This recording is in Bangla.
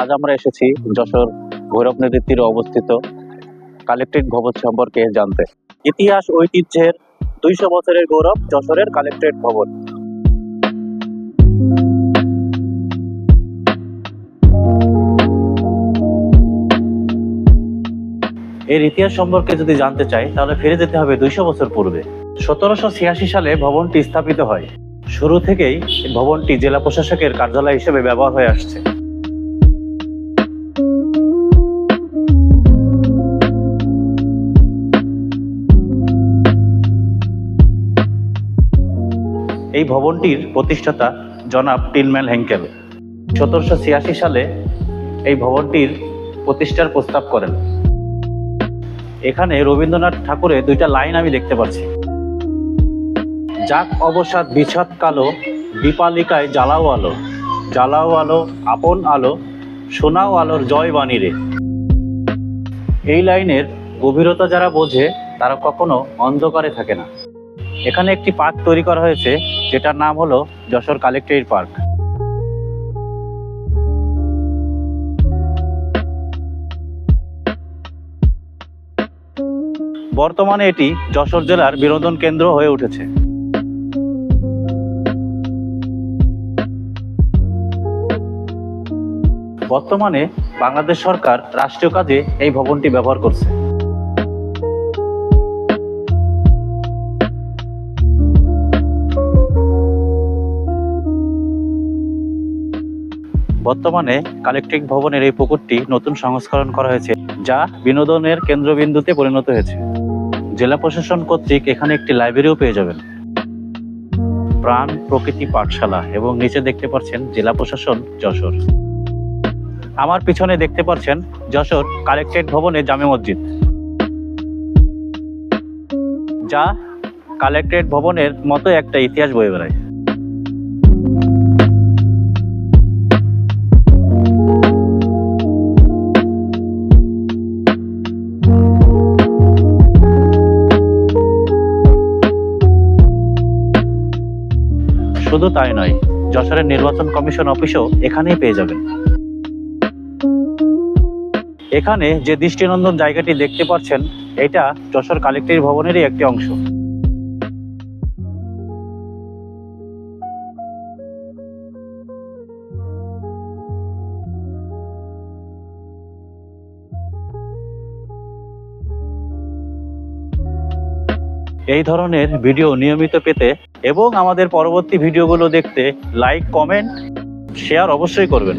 আজ আমরা এসেছি যশোর ভৈরব নদীর তীরে অবস্থিত কালেক্টরেট ভবন সম্পর্কে জানতে। ইতিহাস, ঐতিহ্যের দুইশো বছরের গৌরব যশোরের কালেক্টরেট ভবন। এর ইতিহাস সম্পর্কে যদি জানতে চাই, তাহলে ফিরে যেতে হবে দুইশো বছর পূর্বে। সতেরোশো ছিয়াশি সালে ভবনটি স্থাপিত হয়। শুরু থেকেই ভবনটি জেলা প্রশাসকের কার্যালয় হিসেবে ব্যবহার হয়ে আসছে। এই ভবনটির প্রতিষ্ঠাতা জনাব টিনম্যান হেঙ্কেল। সতেরোশো ছিয়াশি সালে এই ভবনটির প্রতিষ্ঠার প্রস্তাব করেন। এখানে রবীন্দ্রনাথ ঠাকুরের দুইটা লাইন আমি দেখতে পাচ্ছি যাক অবসাদ বিছাদ কালো, দীপালিকায় জ্বালাও আলো জ্বালাও আলো, আপন আলো সোনাও আলোর জয় বাণী রে। এই লাইনের গভীরতা যারা বোঝে, তারা কখনো অন্ধকারে থাকে না। এখানে একটি পার্ক তৈরি করা হয়েছে, যেটার নাম হলো যশোর কালেক্টরেট পার্ক। বর্তমানে এটি যশোর জেলার বিনোদন কেন্দ্র হয়ে উঠেছে। বর্তমানে বাংলাদেশ সরকার রাষ্ট্রীয় কাজে এই ভবনটি ব্যবহার করছে। বর্তমানে কালেক্টরেট ভবনের এই পুকুরটি নতুন সংস্করণ করা হয়েছে, যা বিনোদনের কেন্দ্রবিন্দুতে পরিণত হয়েছে। জেলা প্রশাসন কর্তৃক এখানে একটি লাইব্রেরিও পেয়ে যাবেন। প্রাণ প্রকৃতি পাঠশালা এবং নিচে দেখতে পাচ্ছেন জেলা প্রশাসন যশোর। আমার পিছনে দেখতে পাচ্ছেন যশোর কালেক্টরেট ভবনে জামে মসজিদ। যা কালেক্টরেট ভবনের মতো একটা ইতিহাস বয়ে বেড়ায়। শুধু তাই নয়, যশোরের নির্বাচন কমিশন অফিসও এখানেই পেয়ে যাবেন এখানে যে দৃষ্টিনন্দন জায়গাটি দেখতে পাচ্ছেন, এটা যশোর কালেক্টরি ভবনেরই একটি অংশ। এই ধরনের ভিডিও নিয়মিত পেতে এবং আমাদের পরবর্তী ভিডিওগুলো দেখতে লাইক কমেন্ট শেয়ার অবশ্যই করবেন।